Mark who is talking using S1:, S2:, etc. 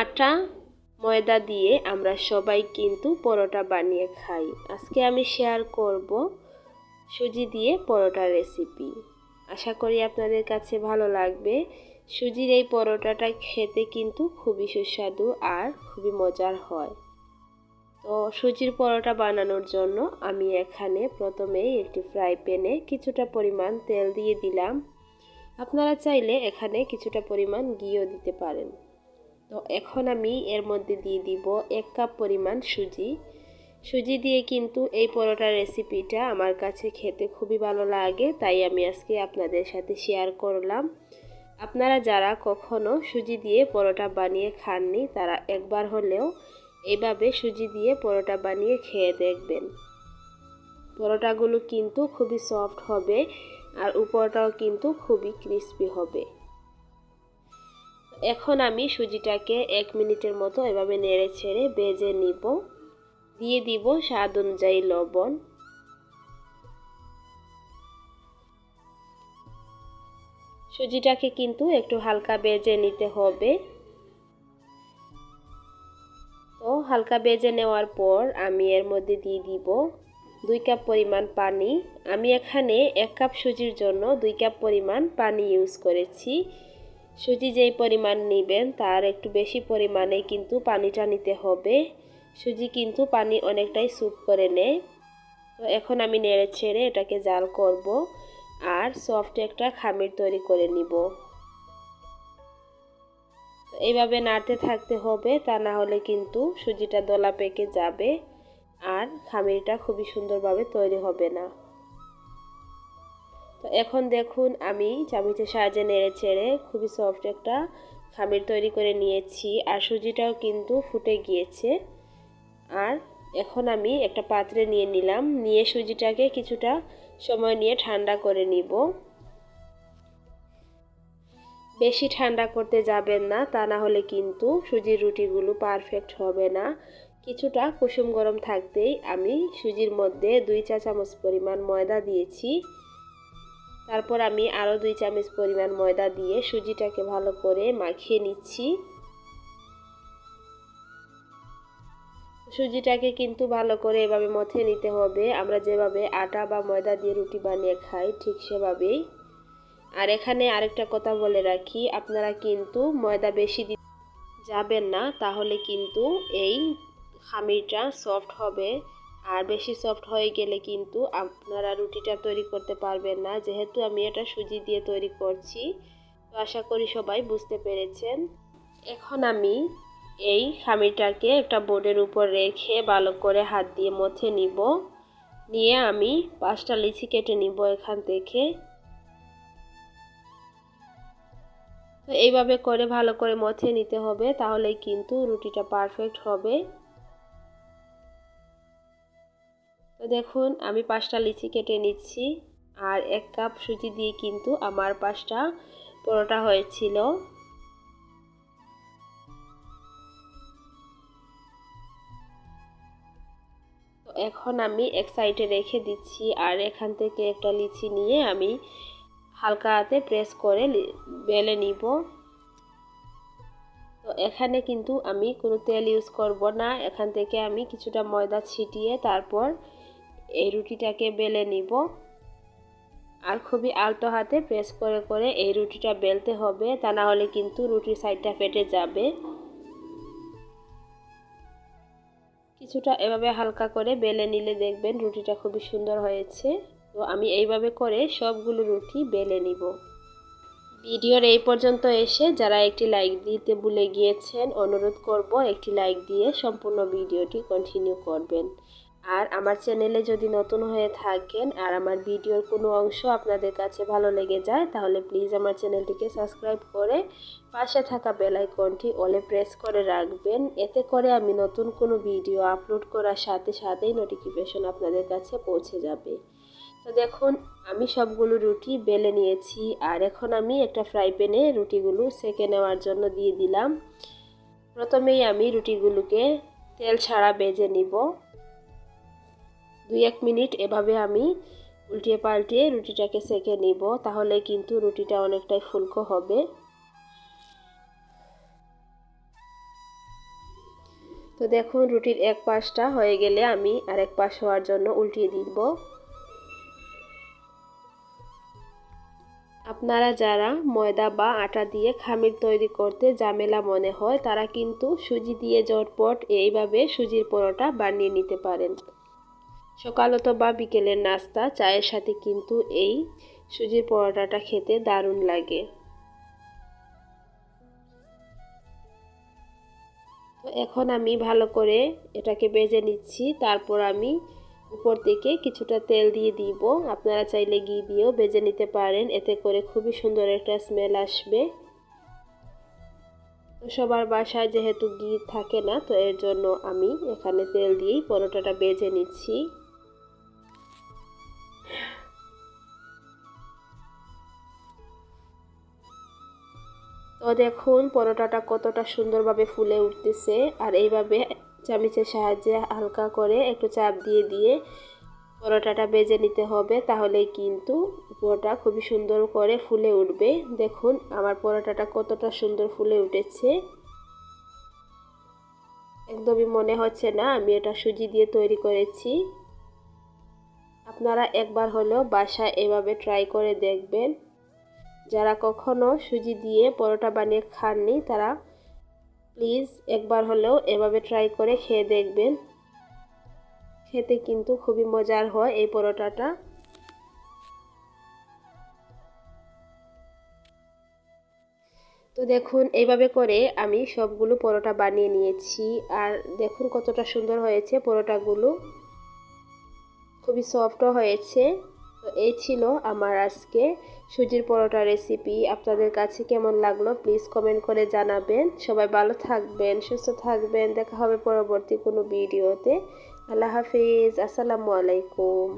S1: আটা, ময়দা দিয়ে আমরা সবাই কিন্তু পরোটা বানিয়ে খাই। আজকে আমি শেয়ার করব সুজি দিয়ে পরোটা রেসিপি আশা করি আপনাদের কাছে ভালো লাগবে। সুজির এই পরোটাটা খেতে কিন্তু খুবই সুস্বাদু আর খুবই মজার হয়। তো সুজির পরোটা বানানোর জন্য আমি এখানে প্রথমেই একটি ফ্রাই প্যানে কিছুটা পরিমাণ তেল দিয়ে দিলাম। আপনারা চাইলে এখানে কিছুটা পরিমাণ ঘিও দিতে পারেন। তো এখন আমি এর মধ্যে দিয়ে দিব এক কাপ পরিমাণ সুজি। সুজি দিয়ে কিন্তু এই পরোটার রেসিপিটা আমার কাছে খেতে খুবই ভালো লাগে, তাই আমি আজকে আপনাদের সাথে শেয়ার করলাম। আপনারা যারা কখনো সুজি দিয়ে পরোটা বানিয়ে খাননি, তারা একবার হলেও এইভাবে সুজি দিয়ে পরোটা বানিয়ে খেয়ে দেখবেন। পরোটাগুলো কিন্তু খুবই সফট হবে আর উপরটাও কিন্তু খুবই ক্রিস্পি হবে। এখন আমি সুজিটাকে এক মিনিটের মতো এভাবে নেড়ে ছেড়ে বেজে নিব। দিয়ে দিব স্বাদ অনুযায়ী লবণ। সুজিটাকে কিন্তু একটু হালকা বেজে নিতে হবে। তো হালকা বেজে নেওয়ার পর আমি এর মধ্যে দিয়ে দিব দুই কাপ পরিমাণ পানি। আমি এখানে এক কাপ সুজির জন্য দুই কাপ পরিমাণ পানি ইউজ করেছি। সুজি যেই পরিমাণ নেবেন, তার একটু বেশি পরিমাণে কিন্তু পানিটা নিতে হবে। সুজি কিন্তু পানি অনেকটাই স্যুপ করে নেয়। তো এখন আমি নেড়ে ছেড়ে এটাকে জাল করব আর সফট একটা খামির তৈরি করে নিব। এইভাবে নাড়তে থাকতে হবে, তা না হলে কিন্তু সুজিটা দলা পেকে যাবে আর খামিরটা খুবই সুন্দরভাবে তৈরি হবে না। তো এখন দেখুন আমি চামিচের সাহায্যে নেড়ে ছেড়ে খুবই সফট একটা খামির তৈরি করে নিয়েছি আর সুজিটাও কিন্তু ফুটে গিয়েছে। আর এখন আমি একটা পাত্রে নিয়ে নিলাম, নিয়ে সুজিটাকে কিছুটা সময় নিয়ে ঠান্ডা করে নিব। বেশি ঠান্ডা করতে যাবেন না, তা না হলে কিন্তু সুজির রুটিগুলো পারফেক্ট হবে না। কিছুটা কুসুম গরম থাকতেই আমি সুজির মধ্যে দুই চা চামচ পরিমাণ ময়দা দিয়েছি। তারপর আমি আরও দুই চামচ পরিমাণ ময়দা দিয়ে সুজিটাকে ভালো করে মাখিয়ে নিচ্ছি। সুজিটাকে কিন্তু ভালো করে এভাবে মথে নিতে হবে। আমরা যেভাবে আটা বা ময়দা দিয়ে রুটি বানিয়ে খাই, ঠিক সেভাবেই। আর এখানে আরেকটা কথা বলে রাখি, আপনারা কিন্তু ময়দা বেশি দিতে যাবেন না, তাহলে কিন্তু এই খামিরটা সফট হবে। আর বেশি সফট হয়ে গেলে কিন্তু আপনারা রুটিটা তৈরি করতে পারবেন না। যেহেতু আমি এটা সুজি দিয়ে তৈরি করছি, তো আশা করি সবাই বুঝতে পেরেছেন। এখন আমি এই খামিটাকে একটা বোর্ডের উপর রেখে ভালো করে হাত দিয়ে মথে নিব। নিয়ে আমি পাঁচটা লিচি কেটে নিব এখান থেকে। তো এইভাবে করে ভালো করে মথে নিতে হবে তাহলে কিন্তু রুটিটা পারফেক্ট হবে। তো দেখুন, আমি পাঁচটা লিচি কেটে নিচ্ছি। আর এক কাপ সুজি দিয়ে কিন্তু আমার পাঁচটা পরোটা হয়েছিল। এখন আমি এক সাইডে রেখে দিচ্ছি আর এখান থেকে একটা লিচি নিয়ে আমি হালকা হাতে প্রেস করে বেলে নিব। তো এখানে কিন্তু আমি কোনো তেল ইউজ করব না। এখান থেকে আমি কিছুটা ময়দা ছিটিয়ে তারপর এই রুটিটাকে বেলে নিব। আর খুবই আলতো হাতে প্রেস করে করে এই রুটিটা বেলতে হবে, তা না হলে কিন্তু রুটির সাইডটা ফেটে যাবে। কিছুটা এভাবে হালকা করে বেলে নিলে দেখবেন রুটিটা খুবই সুন্দর হয়েছে। তো আমি এইভাবে করে সবগুলো রুটি বেলে নিব। ভিডিওর এই পর্যন্ত এসে যারা একটি লাইক দিতে ভুলে গিয়েছেন, অনুরোধ করব একটি লাইক দিয়ে সম্পূর্ণ ভিডিওটি কন্টিনিউ করবেন। আর আমার চ্যানেলে যদি নতুন হয়ে থাকেন আর আমার ভিডিওর কোনো অংশ আপনাদের কাছে ভালো লেগে যায়, তাহলে প্লিজ আমার চ্যানেলটিকে সাবস্ক্রাইব করে পাশে থাকা বেল আইকনটি অলে প্রেস করে রাখবেন। এতে করে আমি নতুন কোনো ভিডিও আপলোড করার সাথে সাথেই নোটিফিকেশন আপনাদের কাছে পৌঁছে যাবে। তো দেখুন, আমি সবগুলো রুটি বেলে নিয়েছি আর এখন আমি একটা ফ্রাই প্যানে রুটিগুলো সেকে নেওয়ার জন্য দিয়ে দিলাম। প্রথমেই আমি রুটিগুলোকে তেল ছাড়া বেজে নিব। দুই এক মিনিট এভাবে আমি উল্টিয়ে পাল্টিয়ে রুটিটাকে সেকে নিব, তাহলে কিন্তু রুটিটা অনেকটাই ফুলকো হবে। তো দেখুন, রুটির এক পাশটা হয়ে গেলে আমি আরেক পাশ হওয়ার জন্য উল্টিয়ে দিব। আপনারা যারা ময়দা বা আটা দিয়ে খামির তৈরি করতে ঝামেলা মনে হয়, তারা কিন্তু সুজি দিয়ে জটপট এইভাবে সুজির পরোটা বানিয়ে নিতে পারেন। সকাল অথবা বিকেলের নাস্তা, চায়ের সাথে কিন্তু এই সুজির পরোটাটা খেতে দারুণ লাগে। তো এখন আমি ভালো করে এটাকে বেজে নিচ্ছি, তারপর আমি উপর থেকে কিছুটা তেল দিয়ে দিব। আপনারা চাইলে ঘি দিয়েও বেজে নিতে পারেন, এতে করে খুবই সুন্দর একটা স্মেল আসবে। সবার বাসায় যেহেতু ঘি থাকে না, তো এর জন্য আমি এখানে তেল দিয়েই পরোটাটা বেজে নিচ্ছি। দেখুন পরোটাটা কতটা সুন্দরভাবে ফুলে উঠতেছে। আর এইভাবে চামিচের সাহায্যে হালকা করে একটু চাপ দিয়ে দিয়ে পরোটাটা বেজে নিতে হবে, তাহলেই কিন্তু পরোটা খুবই সুন্দর করে ফুলে উঠবে। দেখুন, আমার পরোটাটা কতটা সুন্দর ফুলে উঠেছে। একদমই মনে হচ্ছে না, আমি এটা সুজি দিয়ে তৈরি করেছি। আপনারা একবার হলেও বাসায় এভাবে ট্রাই করে দেখবেন। যারা কখনো সুজি দিয়ে পরোটা বানিয়ে খাননি, তারা প্লিজ একবার হলেও এভাবে ট্রাই করে খেয়ে দেখবেন। খেতে কিন্তু খুবই মজার হয় এই পরোটাটা। তো দেখুন, এইভাবে করে আমি সবগুলো পরোটা বানিয়ে নিয়েছি আর দেখুন কতটা সুন্দর হয়েছে পরোটাগুলো। খুবই সফটও হয়েছে। তো এই ছিল আমার আজকে সুজির পরোটা রেসিপি আপনাদের কাছে কেমন লাগল প্লিজ কমেন্ট করে জানাবেন। সবাই ভালো থাকবেন, সুস্থ থাকবেন। দেখা হবে পরবর্তী কোনো ভিডিওতে আল্লাহ হাফিজ। আসসালামু আলাইকুম।